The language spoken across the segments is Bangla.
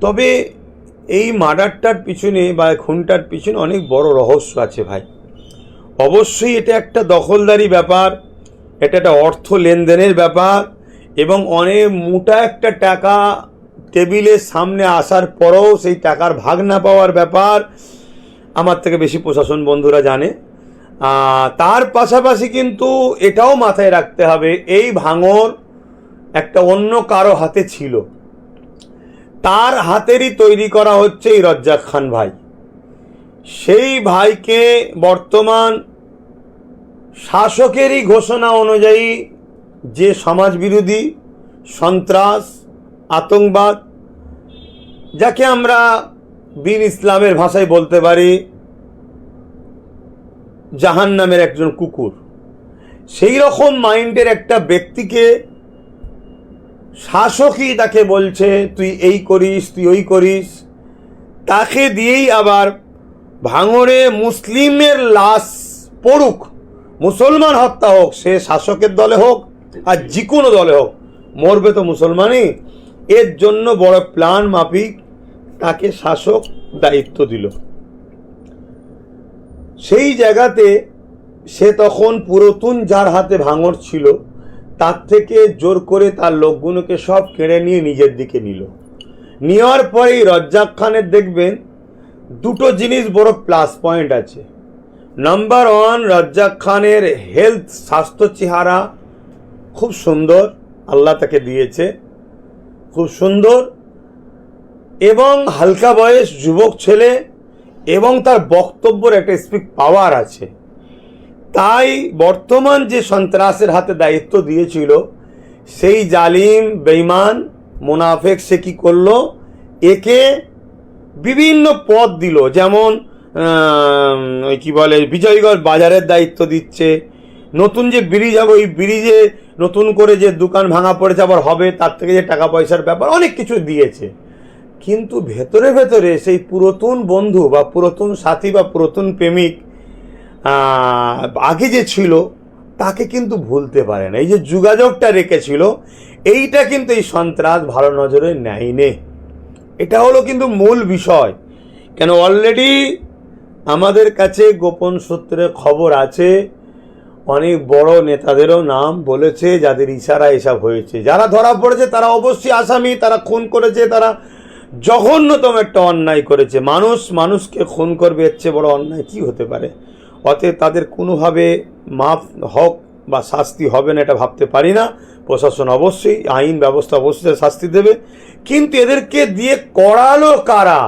তবে এই মার্ডারটার পিছনে বা খুনটার পিছনে অনেক বড় রহস্য আছে ভাই। অবশ্যই এটা একটা দখলদারি ব্যাপার, এটা একটা অর্থ লেনদেনের ব্যাপার এবং অনেক মোটা একটা টাকা টেবিলের সামনে আসার পরেও সেই টাকার ভাগ না পাওয়ার ব্যাপার, আমার থেকে বেশি প্রশাসন বন্ধুরা জানে। তার পাশাপাশি কিন্তু এটাও মাথায় রাখতে হবে, এই ভাঙর একটা অন্য কারও হাতে ছিল। তার হাতেরই তৈরি করা হচ্ছে এই রজ্জাক খান ভাই। সেই ভাইকে বর্তমান শাসকেরই ঘোষণা অনুযায়ী যে সমাজবিরোধী, সন্ত্রাস, আতঙ্কবাদ, যাকে আমরা বীর ইসলামের ভাষায় বলতে পারি জাহান নামের একজন কুকুর, সেই রকম মাইন্ডের একটা ব্যক্তিকে শাসকই তাকে বলছে, তুই এই করিস, তুই ওই করিস। তাকে দিয়েই আবার ভাঙড়ে মুসলিমের লাশ পড়ুক। মুসলমান হত্যা হোক, সে শাসকের দলে হোক আর যে কোনো দলে হোক, মরবে তো মুসলমানই। এর জন্য বড় প্ল্যান মাফিক তাকে শাসক দায়িত্ব দিল। সেই জায়গাতে সে তখন পুরাতন যার হাতে ভাঙড় ছিল তার থেকে জোর করে তার লোকগুলোকে সব কেড়ে নিয়ে নিজের দিকে নিল। নেওয়ার পরেই রজ্জাক খানের দেখবেন দুটো জিনিস বড় প্লাস পয়েন্ট আছে। নাম্বার ওয়ান রজ্জাক খানের হেলথ স্বাস্থ্য চেহারা খুব সুন্দর, আল্লাহ তাকে দিয়েছে। খুব সুন্দর। এবং হালকা বয়স, যুবক ছেলে এবং তার বক্তব্যের একটা স্পিক পাওয়ার আছে। তাই বর্তমান যে সন্ত্রাসের হাতে দায়িত্ব দিয়েছিল, সেই জালিম বেইমান মোনাফেক সে কি করল? একে বিভিন্ন পদ দিল। যেমন কি বলে, বিজয়গড় বাজারের দায়িত্ব দিচ্ছে। নতুন যে ব্রিজ হবে, ওই ব্রিজে নতুন করে যে দোকান ভাঙা পড়েছে, আবার হবে, তার থেকে যে টাকা পয়সার ব্যাপার, অনেক কিছু দিয়েছে। কিন্তু ভেতরে ভেতরে সেই পুরাতন বন্ধু বা পুরাতন সাথী বা পুরাতন প্রেমিক আগে যে ছিল, তাকে কিন্তু ভুলতে পারে না। এই যে যোগাযোগটা রেখেছিল, এইটা কিন্তু এই সন্ত্রাস ভালো নজরে নেয়নি। এটা হলো কিন্তু মূল বিষয়। কেন অলরেডি আমাদের কাছে গোপন সূত্রে খবর আছে, অনেক বড় নেতাদেরও নাম বলেছে, যাদের ইশারা এসব হয়েছে। যারা ধরা পড়েছে, তারা অবশ্যই আসামি, তারা খুন করেছে, তারা জঘন্যতম একটা অন্যায় করেছে। মানুষ মানুষকে খুন করবে, এর চেয়ে বড় অন্যায় কি হতে পারে? অতএব তাদের কোনোভাবে মাফ, হক বা শাস্তি হবে না, এটা ভাবতে পারি না। প্রশাসন অবশ্যই, আইন ব্যবস্থা অবশ্যই শাস্তি দেবে। কিন্তু এদেরকে দিয়ে করালো কারা?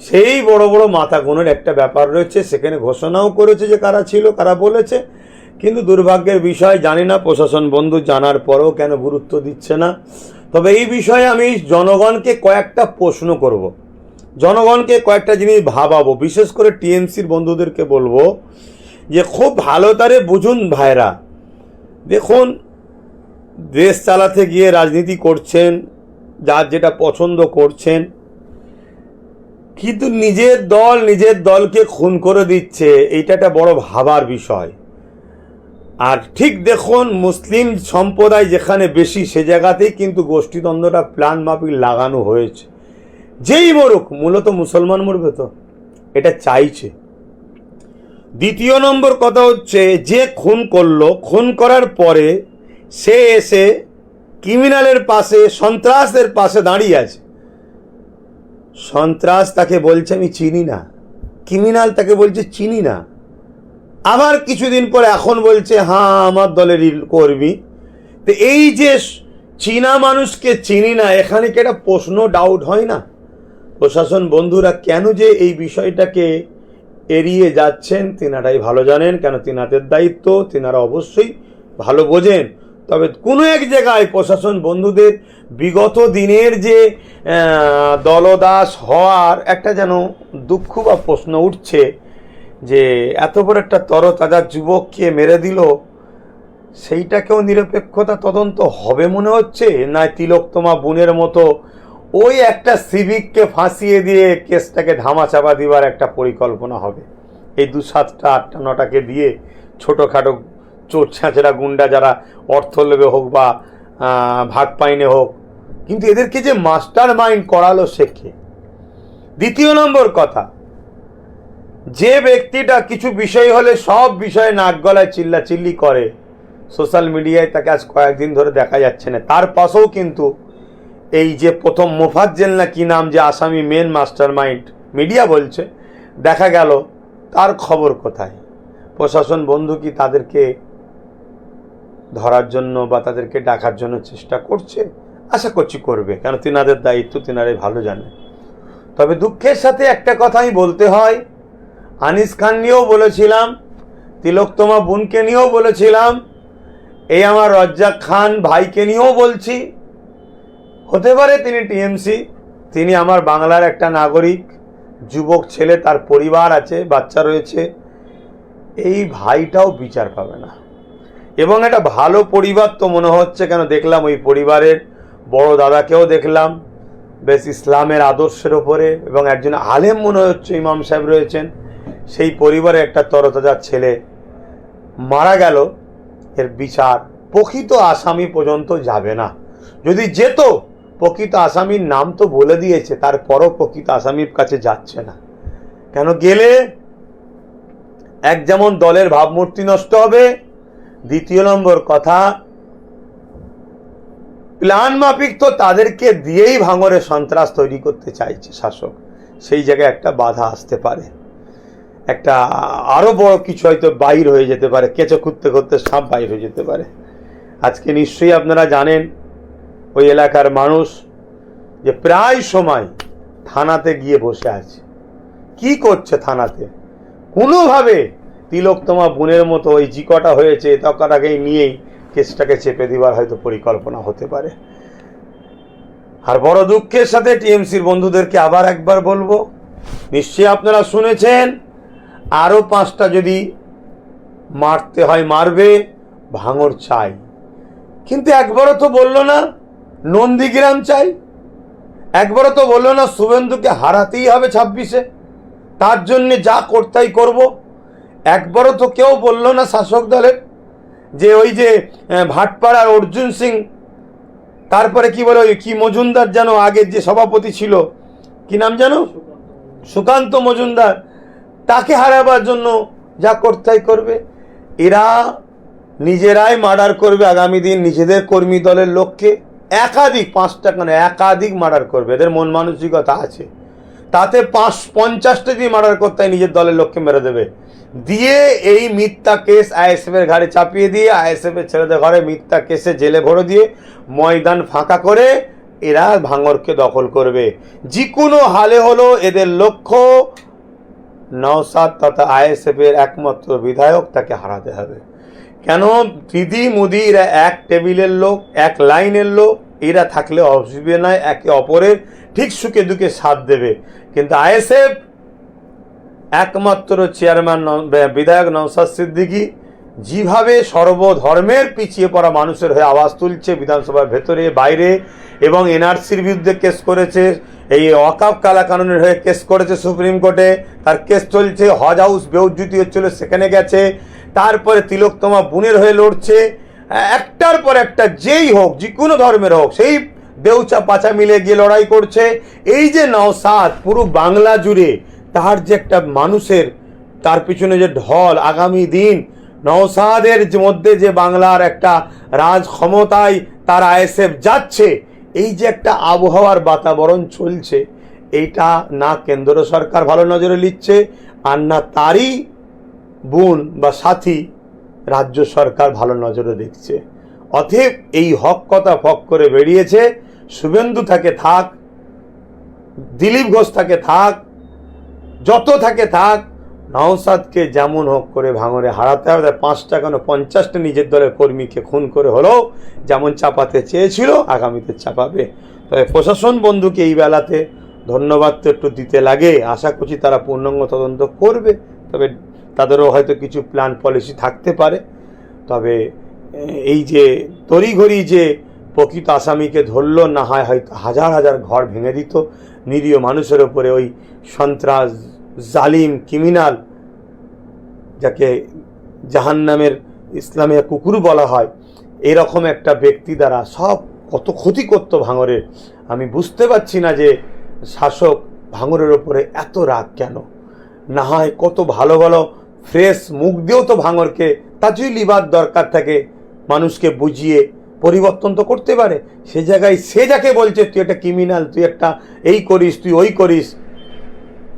সেই বড় বড় মাথা গুণের একটা ব্যাপার রয়েছে, সেখানে ঘোষণাও করেছে যে কারা ছিল, কারা বলেছে। কিন্তু দুর্ভাগ্যের বিষয়, জানি না, প্রশাসন বন্ধু জানার পরেও কেন গুরুত্ব দিচ্ছে না। তবে এই বিষয়ে আমি জনগণকে কয়েকটা প্রশ্ন করব। জনগণকে কয়েকটা জিনিস ভাবাবো, বিশেষ করে টিএমসির বন্ধুদেরকে বলব যে খুব ভালো তারে বুঝুন ভাইরা। দেখুন, দেশ চালাতে গিয়ে রাজনীতি করছেন, যার যেটা পছন্দ করছেন, কিন্তু নিজের দল নিজের দলকে খুন করে দিচ্ছে, এইটা একটা বড় ভাবার বিষয়। আর ঠিক দেখুন, মুসলিম সম্প্রদায় যেখানে বেশি, সে জায়গাতেই কিন্তু গোষ্ঠীদ্বন্দ্বটা প্ল্যান মাফিক লাগানো হয়েছে। যেই মরুক, মূলত মুসলমান মরবে তো এটা চাইছে। দ্বিতীয় নম্বর কথা হচ্ছে, যে খুন করল, খুন করার পরে সে এসে ক্রিমিনালের পাশে সন্ত্রাসের পাশে দাঁড়িয়ে আছে। সন্ত্রাস তাকে বলছে, আমি চিনি না। ক্রিমিনাল তাকে বলছে, চিনি না। আবার কিছুদিন পরে এখন বলছে হ্যাঁ আমার দলেরই কর্মী। তো এই যে চীনা মানুষকে চিনি না, এখানে কি একটা প্রশ্ন ডাউট হয় না? প্রশাসন বন্ধুরা, কেন যে এই বিষয়টাকে এড়িয়ে যাচ্ছেন তিনারাই ভালো জানেন, কেন তিনাদের দায়িত্ব, তিনারা অবশ্যই ভালো বোঝেন। তবে কোনো এক জায়গায় প্রশাসন বন্ধুদের বিগত দিনের যে দলদাস হওয়ার একটা যেন দুঃখ বা প্রশ্ন উঠছে যে, এত বড় একটা তরতাজা যুবককে মেরে দিল, সেইটাকেও নিরপেক্ষতা তদন্ত হবে মনে হচ্ছে? না তিলোত্তমা বোনের মতো ওই একটা সিভিককে ফাঁসিয়ে দিয়ে কেসটাকে ধামাচাপা দিবার একটা পরিকল্পনা হবে। এই দু সাতটা, আটটা, নটাকে দিয়ে ছোটোখাটো চোর ছ্যাঁচড়া গুন্ডা যারা অর্থ লেবে হোক বা ভাগ পাইনে হোক, কিন্তু এদেরকে যে মাস্টার মাইন্ড করালো শেখে দ্বিতীয় নম্বর কথা, যে ব্যক্তিটা কিছু বিষয় হলে সব বিষয়ে নাক গলায় চিল্লা চিল্লি করে, সোশ্যাল মিডিয়ায় তাকে আজ কয়েকদিন ধরে দেখা যাচ্ছে না, তার পাশেও কিন্তু এই যে প্রথম মোফাজ্জেল না কি নাম যে আসামি মেন মাস্টার মাইন্ড মিডিয়া বলছে, দেখা গেল তার খবর কোথায়? প্রশাসন বন্ধু কি তাদেরকে ধরার জন্য বা তাদেরকে ডাকার জন্য চেষ্টা করছে? আশা করছি করবে, কেন তিনাদের দায়িত্ব তিনারাই ভালো জানে। তবে দুঃখের সাথে একটা কথাই বলতে হয়, আনিস খান নিয়েও বলেছিলাম, তিলোত্তমা বোনকে নিয়েও বলেছিলাম, এই আমার রজ্জাক খান ভাইকে নিয়েও বলছি হতে পারে তিনি টিএমসি, তিনি আমার বাংলার একটা নাগরিক, যুবক ছেলে, তার পরিবার আছে, বাচ্চা রয়েছে। এই ভাইটাও বিচার পাবে না। এবং একটা ভালো পরিবার তো মনে হচ্ছে, কেন দেখলাম ওই পরিবারের বড় দাদাকেও দেখলাম। বেশ ইসলামের আদর্শের ওপরে এবং একজন আলেম মনে হচ্ছে ইমাম সাহেব রয়েছেন। সেই পরিবারে একটা তরতাজা ছেলে মারা গেল, এর বিচার প্রকৃত আসামি পর্যন্ত যাবে না। যদি যেত প্রকৃত আসামির নাম তো বলে দিয়েছে, তারপরও প্রকৃত আসামির কাছে যাচ্ছে না। কেন গেলে? এক যেমন দলের ভাবমূর্তি নষ্ট হবে, দ্বিতীয় নম্বর কথা, প্ল্যান মাফিক তো তাদেরকে দিয়েই ভাঙরে সন্ত্রাস তৈরি করতে চাইছে শাসক। সেই জায়গায় একটা বাধা আসতে পারে। একটা আরও বড় কিছু হয়তো বাইর হয়ে যেতে পারে, কেঁচো খুঁড়তে খুঁড়তে সাপ বাইর হয়ে যেতে পারে। আজকে নিশ্চয়ই আপনারা জানেন ওই এলাকার মানুষ যে প্রায় সময় থানাতে গিয়ে বসে আছে। কি করছে থানাতে? কোনোভাবে তিলোত্তমা বোনের মতো ওই জিকটা হয়েছে তকাটাকেই নিয়েই কেসটাকে চেপে দেওয়ার হয়তো পরিকল্পনা হতে পারে। আর বড় দুঃখের সাথে টিএমসির বন্ধুদেরকে আবার একবার বলব, নিশ্চয়ই আপনারা শুনেছেন, আরও পাঁচটা যদি মারতে হয়, মারবে, ভাঙর চাই। কিন্তু একবারও তো বলল না নন্দীগ্রাম চাই। একবারও তো বলল না, শুভেন্দুকে হারাতেই হবে ছাব্বিশে। তার জন্যে যা করতেই করব। একবারও তো কেউ বলল না শাসক দলের যে ওই যে ভাটপাড়ার অর্জুন সিং, তারপরে কি বলে ওই কি মজুমদার যেন আগের যে সভাপতি ছিল, কি নাম জানো সুকান্ত মজুমদার। তাকে হারাবার জন্য যা করতেই করবে। এরা নিজেরাই মার্ডার করবে আগামী দিন নিজেদের কর্মী দলের লোককে। একাধিক পাঁচটা কেন একাধিক মার্ডার করবে। এদের মন মানসিকতা আছে। তাতে পাঁচ, পঞ্চাশটা দিয়ে মার্ডার করতে হয়, নিজের দলের লোককে মেরে দেবে। দিয়ে এই মিথ্যা কেস আইএসএফ এর ঘাড়ে চাপিয়ে দিয়ে আইএসএফ এর ছেলেদের ঘরে মিথ্যা কেসে জেলে ভরে দিয়ে, ময়দান ফাঁকা করে এরা ভাঙরকে দখল করবে। যে কোনো হালে হলো এদের লক্ষ্য নওসাদ তথা আইএসএফ এর একমাত্র বিধায়ক তাকে হারাতে হবে। কেন দিদি মুদি এরা এক টেবিলের লোক, এক লাইনের লোক? এরা থাকলে অসুবিধা নয়, একে অপরের ঠিক সুখে দুঃখে সাথ দেবে। কিন্তু আইএসএফ একমাত্র চেয়ারম্যান বিধায়ক নওসাদ সিদ্দিকী, যেভাবে সর্বধর্মের পিছিয়ে পড়া মানুষের হয়ে আওয়াজ তুলছে বিধানসভার ভেতরে, বাইরে, এবং এনআরসির বিরুদ্ধে কেস করেছে এই ওয়াকাফ কালা কানুনের হয়ে কেস করেছে সুপ্রিম কোর্টে। তার কেস চলছে, হজ হাউস বেউজ্জুতি হচ্ছিল, সেখানে গেছে। তারপরে তিলোত্তমা বোনের হয়ে লড়ছে। একটার পর একটা যেই হোক, যে কোনো ধর্মের হোক, সেই দেউচা পাচা মিলে গিয়ে লড়াই করছে। এই যে নওসাদ, পুরো বাংলা জুড়ে তার যে একটা মানুষের, তার পিছনে যে ঢল আগামী দিন, নওসাদের মধ্যে যে বাংলার একটা রাজ ক্ষমতায় তার আইএসএফ যাচ্ছে এই যে একটা আবহাওয়ার বাতাবরণ চলছে, এইটা না কেন্দ্র সরকার ভালো নজরে নিচ্ছে আর না তারই বোন বা সাথী রাজ্য সরকার ভালো নজরে দেখছে। অতএব এই হক কথা ফক করে বেরিয়েছে। শুভেন্দু থাকে থাক, দিলীপ ঘোষ থাকে থাক, যত থাকে থাক নওসাদকে যেমন হোক করে ভাঙরে হারাতে হবে তার পাঁচটা কেন? পঞ্চাশটা নিজের দলের কর্মীকে খুন করে হলেও যেমন চাপাতে চেয়েছিল, আগামীতে চাপাবে। তবে প্রশাসন বন্ধুকে এই বেলাতে ধন্যবাদ তো একটু দিতে লাগে। আশা করছি তারা পূর্ণাঙ্গ তদন্ত করবে, তবে তাদেরও হয়তো কিছু প্ল্যান পলিসি থাকতে পারে। তবে এই যে তড়িঘড়ি যে প্রকৃত আসামিকে ধরলো, না হয় হয়তো হাজার হাজার ঘর ভেঙে দিত, নিরীহ মানুষের ওপরে ওই সন্ত্রাস জালিম ক্রিমিনাল যাকে জাহান্নামের ইসলামে কুকুর বলা হয়, এরকম একটা ব্যক্তি দ্বারা সব কত ক্ষতি করতো ভাঙরের আমি বুঝতে পারছি না যে শাসক ভাঙরের ওপরে এত রাগ কেন। না হয় কত ভালো ভালো ফ্রেশ মুখ দিয়েও তো ভাঙরকে যদি লিবার দরকার থাকে, মানুষকে বুঝিয়ে পরিবর্তন তো করতে পারে। সে জায়গায় সে যাকে বলছে, তুই একটা ক্রিমিনাল তুই একটা এই করিস, তুই ওই করিস।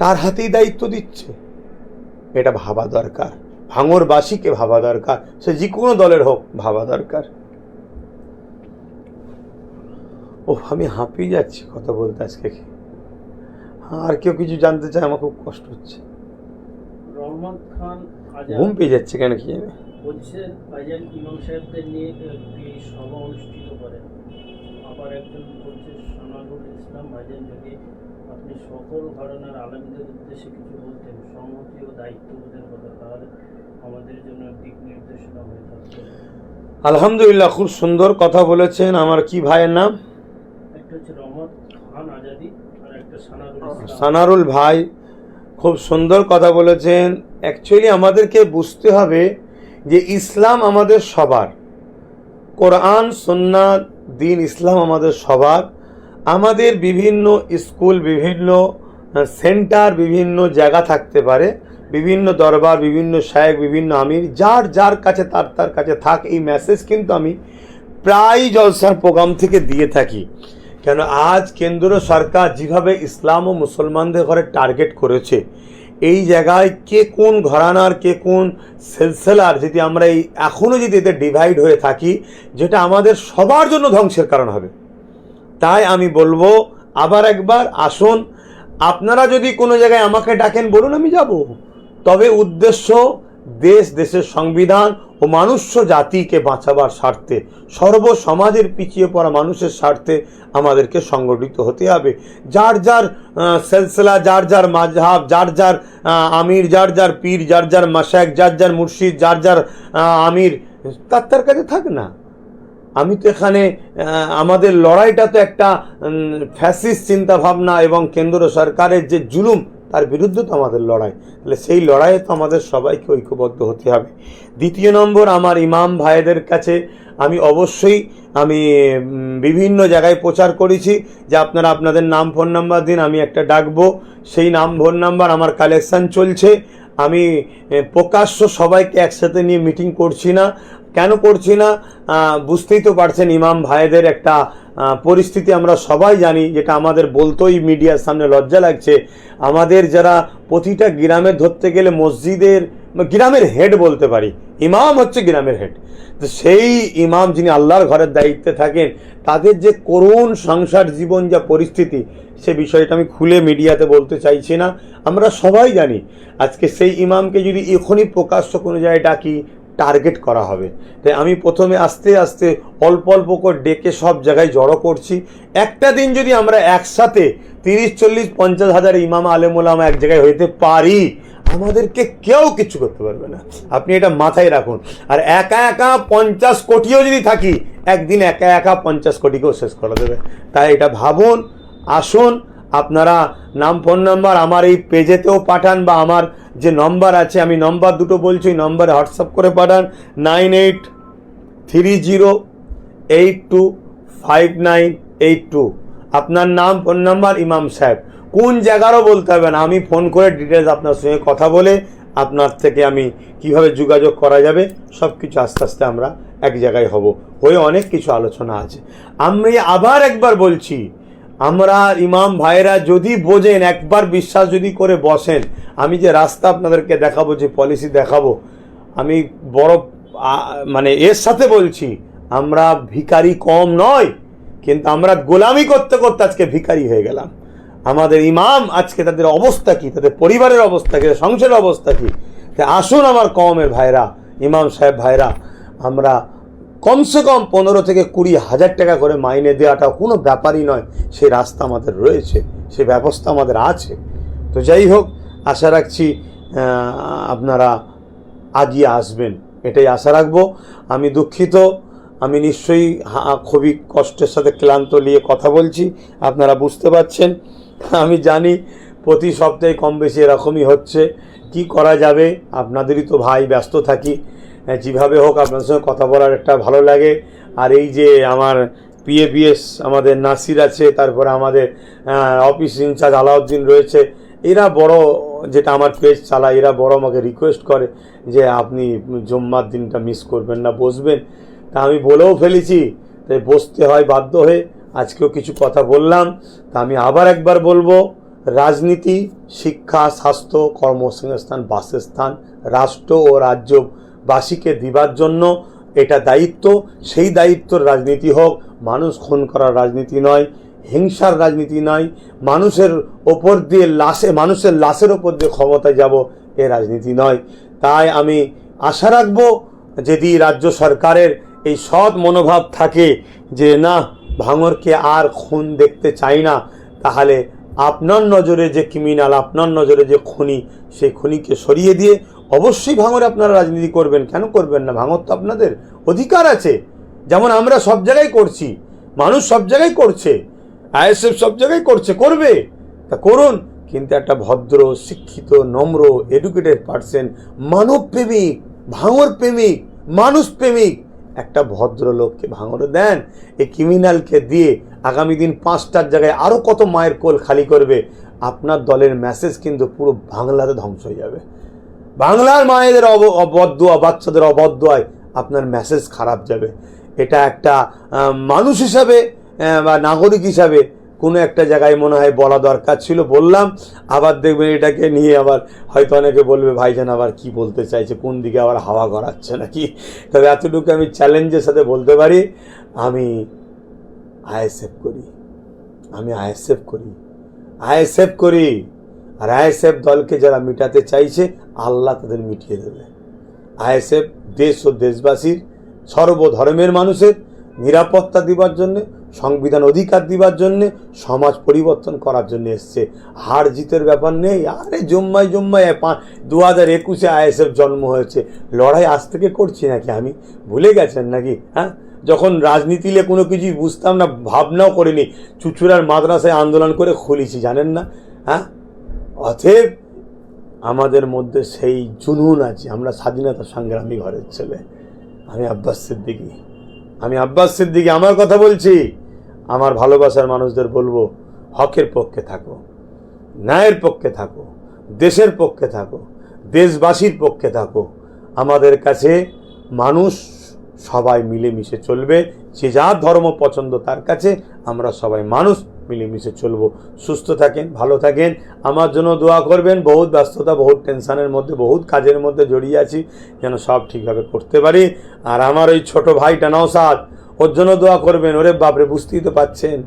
তার হাতেই দায়িত্ব দিচ্ছে। এটা ভাবা দরকার। ভাঙরবাসীকে ভাবা দরকার। সে যে কোনো দলের হোক ভাবা দরকার। ও আমি হাঁপিয়ে যাচ্ছি কথা বলতে আজকে। আর কেউ কিছু জানতে চায় আমার খুব কষ্ট হচ্ছে। রহমান খান ঘুম পেয়ে যাচ্ছে কেন কি জানি? বলছে ভাইজান ইমাম সাহেবদের নিয়ে একটি সভা অনুষ্ঠিত করেন? আবার একজন বলছে সোনারুল ইসলাম ভাইজান যদি আপনি সকল আলমীদের উদ্দেশ্যে কিছু বলতেন সংহতি ও দায়িত্ববোধের কথা তাহলে আমাদের জন্য দিক নির্দেশনা হয়ে থাকতো। আলহামদুলিল্লাহ খুব সুন্দর কথা বলেছেন। আমার কি ভাইয়ের নাম? একটা হচ্ছে রহমান খান আজাদি আর একটা সানারুল সানারুল ভাই খুব সুন্দর কথা বলেছেন। অ্যাকচুয়ালি আমাদেরকে বুঝতে হবে যে ইসলাম আমাদের সবার। কোরআন সন্ন্যাত দিন ইসলাম আমাদের সবার। আমাদের বিভিন্ন স্কুল, বিভিন্ন সেন্টার, বিভিন্ন জায়গা থাকতে পারে। বিভিন্ন দরবার, বিভিন্ন শায়েক বিভিন্ন আমির, যার যার কাছে, তার তার কাছে থাক এই মেসেজ কিন্তু আমি প্রায় জলসার প্রোগ্রাম থেকে দিয়ে থাকি। কেন, আজ কেন্দ্র সরকার যেভাবে ইসলাম ও মুসলমানদের ঘরে টার্গেট করেছে, এই জায়গায় কে কোন ঘরানার, কে কোন সেলসেলার যদি আমরা এই এখনও যদি এতে ডিভাইড হয়ে থাকি, যেটা আমাদের সবার জন্য ধ্বংসের কারণ হবে। তাই আমি বলব, আবার একবার আসুন, আপনারা যদি কোনো জায়গায় আমাকে ডাকেন, বলুন আমি যাব। তবে উদ্দেশ্য দেশ, দেশের সংবিধান ও মানুষ্য জাতিকে বাঁচাবার স্বার্থে, সর্ব সমাজের পিছিয়ে পড়া মানুষের স্বার্থে আমাদেরকে সংগঠিত হতে হবে। যার যার সেলসেলা, যার যার মাঝহাব যার যার আমির, যার যার পীর, যার যার মাসাক যার যার মুর্শিদ, যার যার আমির, তার তার কাছে থাক না। আমি তো এখানে আমাদের লড়াইটা তো একটা ফ্যাসিস্ট চিন্তা ভাবনা এবং কেন্দ্র সরকারের যে জুলুম, তার বিরুদ্ধে তো আমাদের লড়াই। তাহলে সেই লড়াইয়ে তো আমাদের সবাইকে ঐক্যবদ্ধ হতে হবে। দ্বিতীয় নম্বর, আমার ইমাম ভাইদের কাছে আমি অবশ্যই, আমি বিভিন্ন জায়গায় প্রচার করেছি যে আপনারা আপনাদের নাম, ফোন নাম্বার দিন, আমি একটা ডাকবো। সেই নাম, ফোন নাম্বার, আমার কালেকশন চলছে। আমি প্রকাশ্য সবাইকে একসাথে নিয়ে মিটিং করছি না। কেন করছি না? বুঝতেই তো পারছেন ইমাম ভাইদের একটা পরিস্থিতি আমরা সবাই জানি, যেটা আমাদের বলতোই মিডিয়ার সামনে লজ্জা লাগছে। আমাদের যারা প্রতিটা গ্রামে ধরতে গেলে মসজিদের গ্রামের হেড বলতে পারি। ইমাম হচ্ছে গ্রামের হেড। তো সেই ইমাম যিনি আল্লাহর ঘরের দায়িত্বে থাকেন, তাদের যে করুণ সংসার জীবন যা পরিস্থিতি, সে বিষয়টা আমি খুলে মিডিয়াতে বলতে চাইছি না। আমরা সবাই জানি, আজকে সেই ইমামকে যদি এখনই প্রকাশ্য কোনো জায়গায় ডাকি, টার্গেট করা হবে। তাই আমি প্রথমে আস্তে আস্তে অল্প অল্প করে ডেকে সব জায়গায় জড়ো করছি। একটা দিন যদি আমরা একসাথে তিরিশ, চল্লিশ, পঞ্চাশ হাজার ইমাম আলেমুলামা এক জায়গায় হইতে পারি আমাদেরকে কেউ কিছু করতে পারবে না। আপনি এটা মাথায় রাখুন। আর একা একা পঞ্চাশ কোটিও যদি থাকি, একদিন একা একা পঞ্চাশ কোটিকেও শেষ করে দেবে। তাই এটা ভাবুন, আসুন, আপনারা নাম, ফোন নাম্বার আমার এই পেজেতেও পাঠান বা আমার যে নম্বর আছে, আমি নম্বর দুটো বলছি নম্বরে হোয়াটসঅ্যাপ করে পাঠান। Nine eight three zero eight two five nine eight two. আপনার নাম, ফোন নাম্বার ইমাম সাহেব। কোন জায়গারও বলতে হবে না। আমি ফোন করে ডিটেলস আপনার সঙ্গে কথা বলে আপনার থেকে আমি কীভাবে যোগাযোগ করা যাবে সব কিছু আস্তে আস্তে আমরা এক জায়গায় হব। হয়ে অনেক কিছু আলোচনা আছে। আমি আবার একবার বলছি, আমরা ইমাম ভাইরা যদি বোঝেন, একবার বিশ্বাস যদি করে বসেন, আমি যে রাস্তা আপনাদেরকে দেখাবো, যে পলিসি দেখাবো, আমি বড় মানে এর সাথে বলছি, আমরা ভিখারি কম নয়, কিন্তু আমরা গোলামি করতে করতে আজকে ভিখারি হয়ে গেলাম। আমাদের ইমাম আজকে তাদের অবস্থা কি? তাদের পরিবারের অবস্থা কি? সংসারের অবস্থা কি? আসুন আমার কমের ভাইরা ইমাম সাহেব ভাইরা আমরা কমসে কম পনেরো থেকে কুড়ি হাজার টাকা করে মাইনে দেওয়াটা কোনো ব্যাপারই নয়। সেই রাস্তা আমাদের রয়েছে, সে ব্যবস্থা আমাদের আছে। তো যাই হোক, আশা রাখছি আপনারা আগিয়ে আসবেন। এটাই আশা রাখব। আমি দুঃখিত, আমি নিশ্চয়ই খুবই কষ্টের সাথে ক্লান্ত নিয়ে কথা বলছি। আপনারা বুঝতে পারছেন। আমি জানি প্রতি সপ্তাহে কম বেশি এরকমই হচ্ছে। কি করা যাবে? আপনাদেরই তো ভাই, ব্যস্ত থাকি। যেভাবে হোক আপনার সঙ্গে কথা বলার একটা ভালো লাগে। আর এই যে আমার পিএপিএস আমাদের নাসির আছে, তারপরে আমাদের অফিস ইনচার্জ আলাউদ্দিন রয়েছে। এরা বড়, যেটা আমার পেজ চালায়, এরা বড় আমাকে রিকোয়েস্ট করে যে আপনি জুম্মার দিনটা মিস করবেন না, বসবেন। তা আমি বলেও ফেলেছি, তাই বসতে হয় বাধ্য হয়ে। আজকেও কিছু কথা বললাম, তা আমি আবার একবার বলব, রাজনীতি, শিক্ষা, স্বাস্থ্য, কর্মসংস্থান, বাসস্থান, রাষ্ট্র ও রাজ্যবাসীকে দিবার জন্য এটা দায়িত্ব। সেই দায়িত্বর রাজনীতি হোক, মানুষ খুন করার রাজনীতি নয়, হিংসার রাজনীতি নয়, মানুষের ওপর দিয়ে লাশে, মানুষের লাশের ওপর দিয়ে ক্ষমতায় যাব, এ রাজনীতি নয়। তাই আমি আশা রাখব, যদি রাজ্য সরকারের এই সৎ মনোভাব থাকে যে না ভাঙরকে আর খুন দেখতে চাই না। তাহলে আপনার নজরে যে ক্রিমিনাল আপনার নজরে যে খুনি, সেই খুনিকে সরিয়ে দিয়ে অবশ্যই ভাঙরে আপনারা রাজনীতি করবেন। কেন করবেন না? ভাঙর তো আপনাদের অধিকার আছে। যেমন আমরা সব জায়গায় করছি, মানুষ সব জায়গায় করছে, আইএসএফ সব জায়গায় করছে, করবে। তা করুন। কিন্তু একটা ভদ্র, শিক্ষিত, নম্র এডুকেটেড পার্সন মানব প্রেমিক ভাঙর প্রেমিক মানুষ প্রেমিক একটা ভদ্রলোককে ভাঙরে দেন এই ক্রিমিনালকে দিয়ে আগামী দিন পাঁচটার জায়গায় আরও কত মায়ের কোল খালি করবে, আপনার দলের মেসেজ কিন্তু পুরো বাংলাতে ধ্বংস হয়ে যাবে। বাংলার মায়েদের অব- অবদুয়া, বাচ্চাদের অবদ্দোয়ায় আপনার মেসেজ খারাপ যাবে। এটা একটা মানুষ হিসাবে বা নাগরিক হিসাবে কোনো একটা জায়গায় মনে হয় বলা দরকার ছিল, বললাম। আবার দেখবেন এটাকে নিয়ে আবার হয়তো অনেকে বলবে ভাইজান আবার কি বলতে চাইছে? কোন দিকে আবার হাওয়া গড়াচ্ছে নাকি? তবে এতটুকু আমি চ্যালেঞ্জের সাথে বলতে পারি, আমি আইএসএফ করি। আমি আইএসএফ করি। আইএসএফ করি। আর আইএসএফ দলকে যারা মিটাতে চাইছে, আল্লাহ তাদের মিটিয়ে দেবে। আইএসএফ দেশ ও দেশবাসীর সর্বধর্মের মানুষের নিরাপত্তা দিবার জন্য সংবিধান অধিকার দিবার জন্যে, সমাজ পরিবর্তন করার জন্য এসছে। হার জিতের ব্যাপার নেই। আরে জম্মাই জম্মাই দু হাজার একুশে আইএসএফ জন্ম হয়েছে। লড়াই আজ থেকে করছি নাকি আমি? ভুলে গেছেন নাকি? হ্যাঁ? যখন রাজনীতিলে কোনো কিছুই বুঝতাম না, ভাবনাও করিনি। চুচুড়ার মাদ্রাসায় আন্দোলন করে খুলেছি, জানেন না? হ্যাঁ? অতএব আমাদের মধ্যে সেই জুনুন আছে। আমরা স্বাধীনতা সংগ্রামী ঘরের ছেলে। আমি আব্বাস সিদ্দিকি। আমি আব্বাস সিদ্দিকি, আমার কথা বলছি। আমার ভালোবাসার মানুষদের বলব, হকের পক্ষে থাকো, ন্যায়ের পক্ষে থাকো, দেশের পক্ষে থাকো, দেশবাসীর পক্ষে থাকো। আমাদের কাছে মানুষ সবাই মিলেমিশে চলবে, যে যার ধর্ম পছন্দ তার কাছে আমরা সবাই মানুষ মিলেমিশে চলবো। সুস্থ থাকেন, ভালো থাকেন, আমার জন্য দোয়া করবেন, বহুত ব্যস্ততা, বহুত টেনশানের মধ্যে, বহুত কাজের মধ্যে জড়িয়ে আছি, যেন সব ঠিকভাবে করতে পারি। আর আমার ওই ছোট ভাইটা নওসাদ ওর জন্য দোয়া করবেন। ওরে বাপরে, বুঝতেই তো পাচ্ছেন।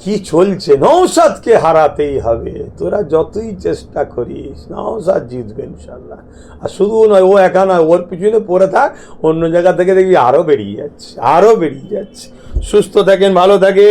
কি চলছে? নৌসাদকে হারাতেই হবে। তোরা যতই চেষ্টা করিস নৌসাদ জিতবে ইনশাল্লাহ আর শুধু নয়, ও একা নয়, ওর পিছনে পড়ে থাক, অন্য জায়গা থেকে দেখবি আরও বেরিয়ে যাচ্ছে আরও বেরিয়ে যাচ্ছে। সুস্থ থাকেন, ভালো থাকে